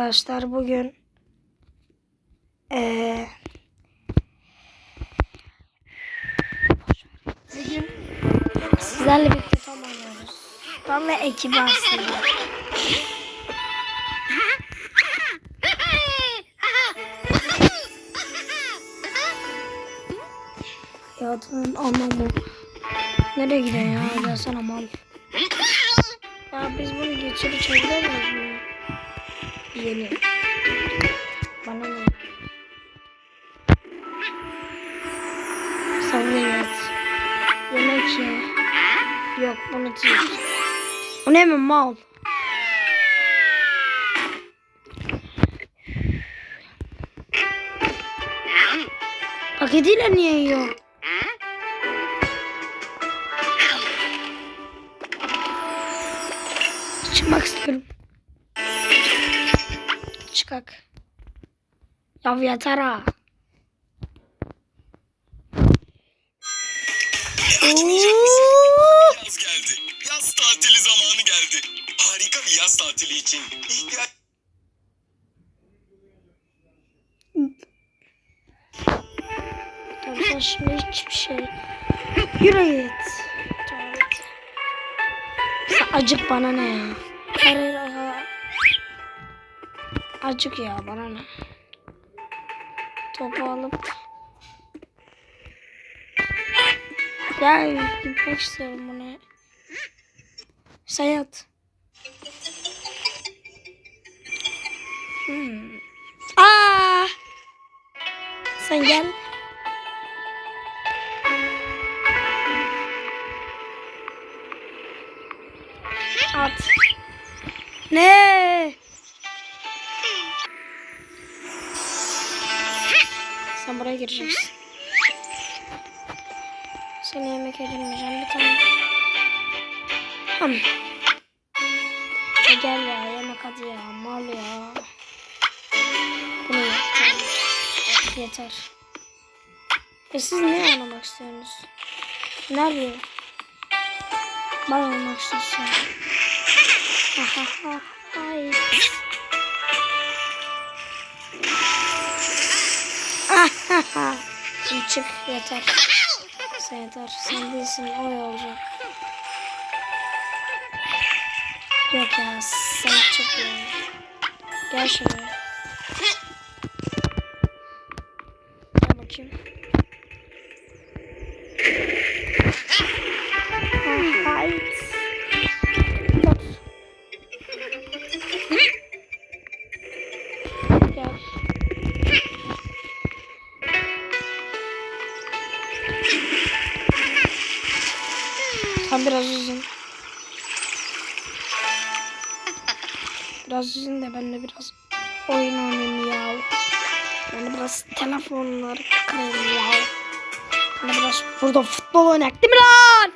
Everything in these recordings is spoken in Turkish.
arkadaşlar bugün eee bugün sizlerle birlikte tam oynuyoruz. Tam ve ekibi aslında. Hayatının anlamı. Nereye gidiyorsun ya? Gelsene mal. Ya biz bunu geçiri çeviremiyoruz mu? Yeni. Bana ne? Savun yat. Yemek ye. Yok bunu değil. O ne mi mal? Paketiyle niye yiyor? Çıkmak istiyorum. Çıkak. Ya yeter ha. Oo! Yaz geldi. Yaz tatili zamanı geldi. Harika bir yaz tatili için ihtiyaç sen şimdi hiçbir şey. Yürü git. Acık bana ne ya? Hayır. Acık ya bana ne? Topu alıp. Ya gitmek istiyorum bu ne? Sen yat. Hmm. Aa! Sen gel. At. Ne? Sen buraya gireceksin. Seni yemek edinmeyeceğim bir tane. Hım. Ya gel ya yemek hadi ya mal ya. Bunu tane. Yeter. E siz ne anlamak istiyorsunuz? Nerede? Ben olmak istiyorsun. Ha ha ha. Ay. çık yeter. Sen yeter. Sen değilsin o olacak. Yok ya sen çık ya. Gel şuraya. Telefonları kırayım ya. De biraz burada futbol oynak değil mi lan?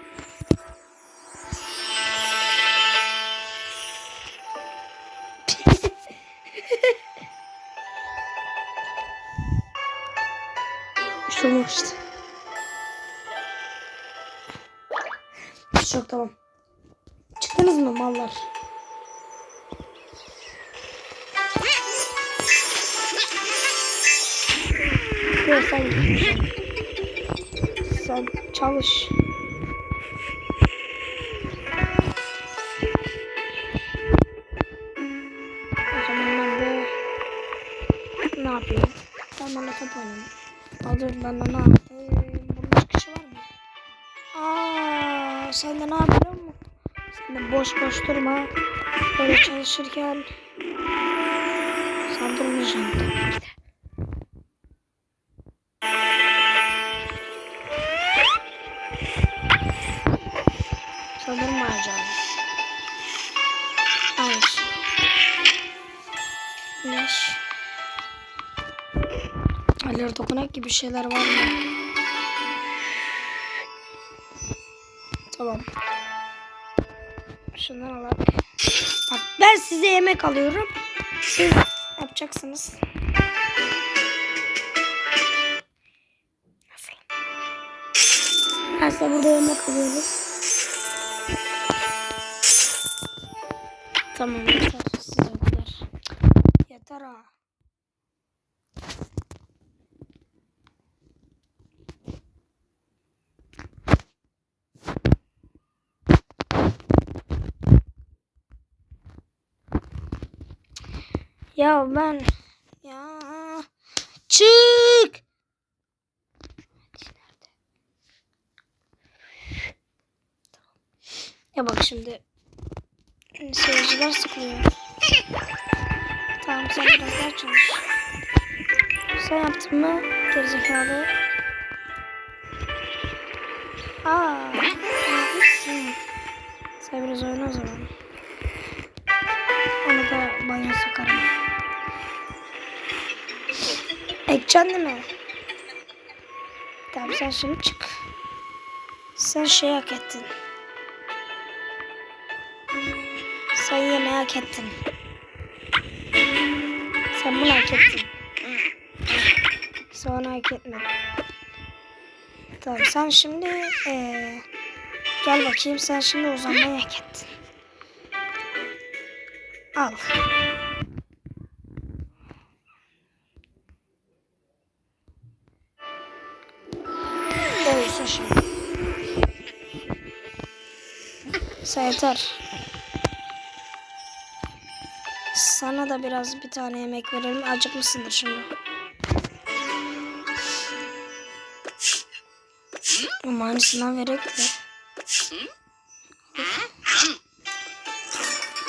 Şunu işte. Çok tamam. Çıktınız mı mallar? Yok sen. Sen çalış. O zaman ben de ne yapayım? Ben bana top oynayayım. Dur ben de ne yapayım? Bunun çıkışı var mı? Aa, sen de ne yapıyorsun? Sen de boş boş durma. Böyle çalışırken saldırmayacaksın Güneş. Alir dokunak gibi şeyler var mı? Tamam. Şundan alalım. Bak ben size yemek alıyorum. Siz yapacaksınız. Nasıl? Size burada yemek alıyorum. Tamam. Yeter. yeter ha. Ya ben ya çık. Ya bak şimdi seyirciler sıkılıyor. Tamam sen biraz daha çalış. Sen yaptın mı? Gerizekalı. Aa, yapmışsın. Sen biraz oyna o zaman. Ekeceksin değil mi? Tamam sen şimdi çık. Sen şey hak ettin. Sen yemeği hak ettin. Sen bunu hak ettin. Sonra hak etmedin. Tamam sen şimdi eee, gel bakayım sen şimdi uzanmayı hak ettin. Al. Sen yeter. Sana da biraz bir tane yemek verelim. Acıkmışsındır şimdi. Ama aynısından verek de.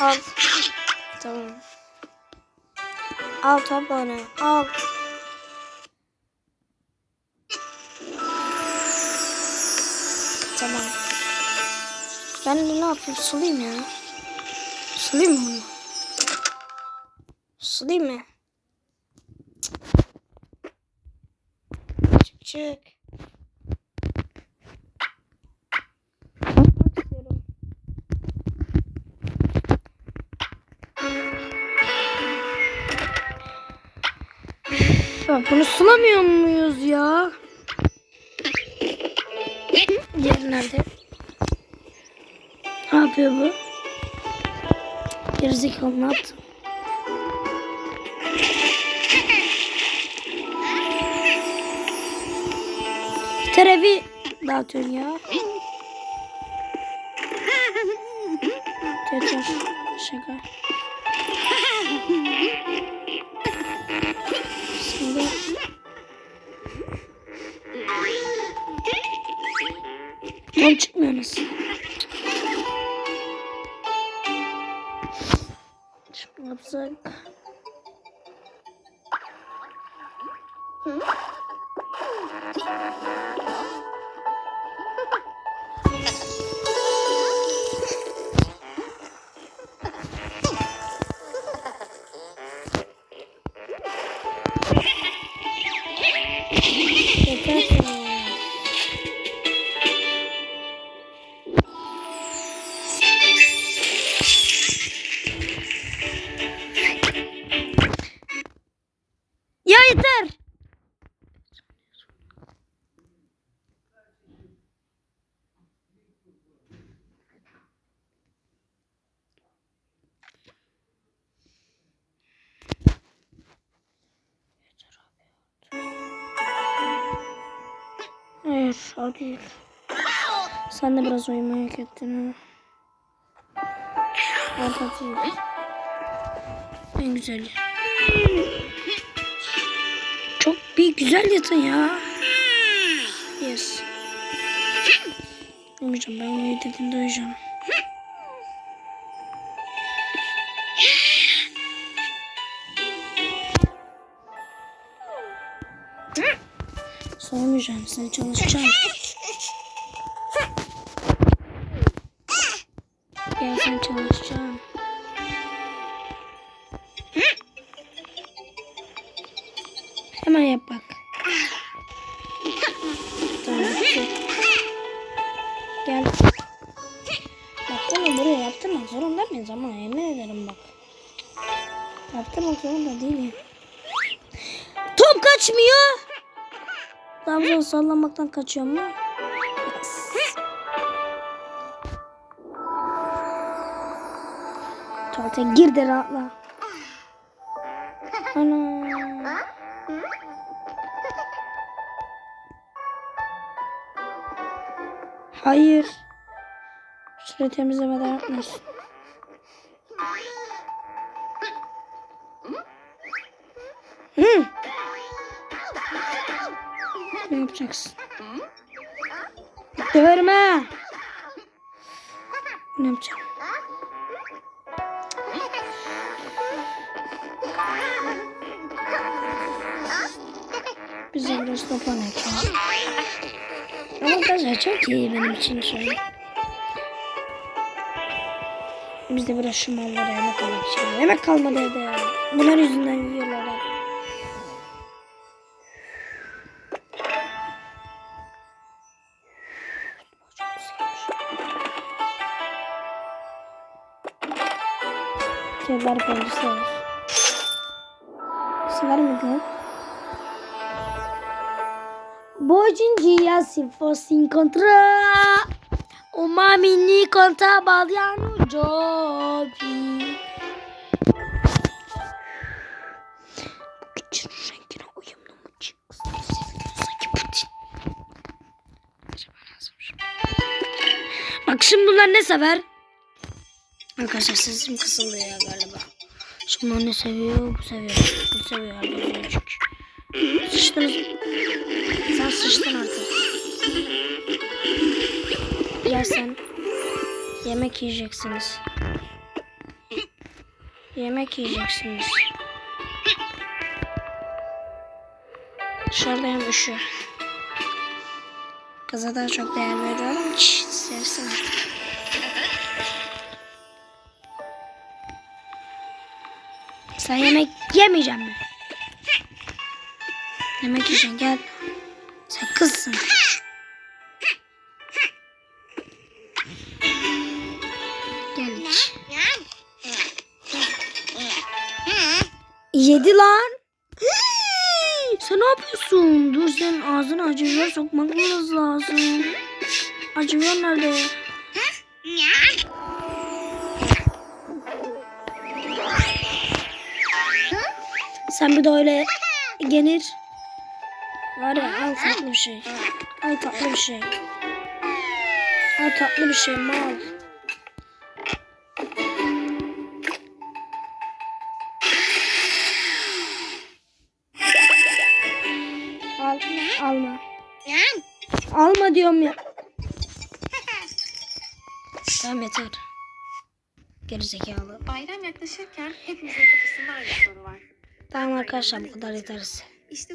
Al. Tamam. Al top. Al. Ben de ne yapayım? Sulayım ya. Sulayım mı bunu? Sulayım mı? Çık çık. Bunu sulamıyor muyuz ya? Diğer nerede? Yapıyor bu? Gerizekalı ne yaptı? Yeter evi dağıtıyorsun ya. Yeter. Şaka. Hadi. Sen de biraz uyumayı hak ettin ha. Orada değil. En güzeli. Çok bir güzel yatın ya. Yes. Uyumayacağım ben uyu dediğimde uyuyacağım. Sormayacağım sen çalışacaksın. Gel sen çalışacaksın. Hemen yap bak. Tamam. Gel. Bunu buraya yaptırmak zorunda mıyız ama yemin ederim bak. Yaptırmak zorunda değilim. Top kaçmıyor. Damla sallanmaktan kaçıyor mu? Yes. Tuvalete gir de rahatla. Ana. Hayır. Şurayı temizlemeden yapmıyorsun. Hmm yapacaksın? Ha. Ne yapacağım? Biz biraz top oynayacağız. Ama arkadaşlar çok iyi benim için şu an. Biz de biraz şu mallara yemek almak için. Yemek kalmadı evde ya. Bunlar yüzünden yiyorlar. Kediler bence sever. Sever mi lan? Hoje em dia, se fosse encontrar uma mini trabalhar no job. Bak şimdi bunlar ne sever? Arkadaşlar sesim kısıldı ya galiba. O ne seviyor? Bu seviyor. Bu seviyor. Arkadaşlar çünkü. Sıçtınız. Sen sıçtın artık. Yersen yemek yiyeceksiniz. Yemek yiyeceksiniz. Dışarıdayım üşü. Kıza daha çok değer veriyorum. Şşş sevsin artık. Sen yemek yemeyeceksin mi? Yemek yiyeceksin gel. Sen kızsın. Gel iç. Yedi lan. Sen ne yapıyorsun? Dur senin ağzına acı biber sokmamız lazım. Acı biber nerede? Sen bir de öyle genir. Var ya al tatlı bir şey. Al tatlı bir şey. Al tatlı bir şey mal. Al, alma. Alma diyorum ya. Tamam yeter. Gerizekalı. Bayram yaklaşırken hepimizin kafasında aynı soru var. Tamam arkadaşlar bu kadar yeteriz. İşte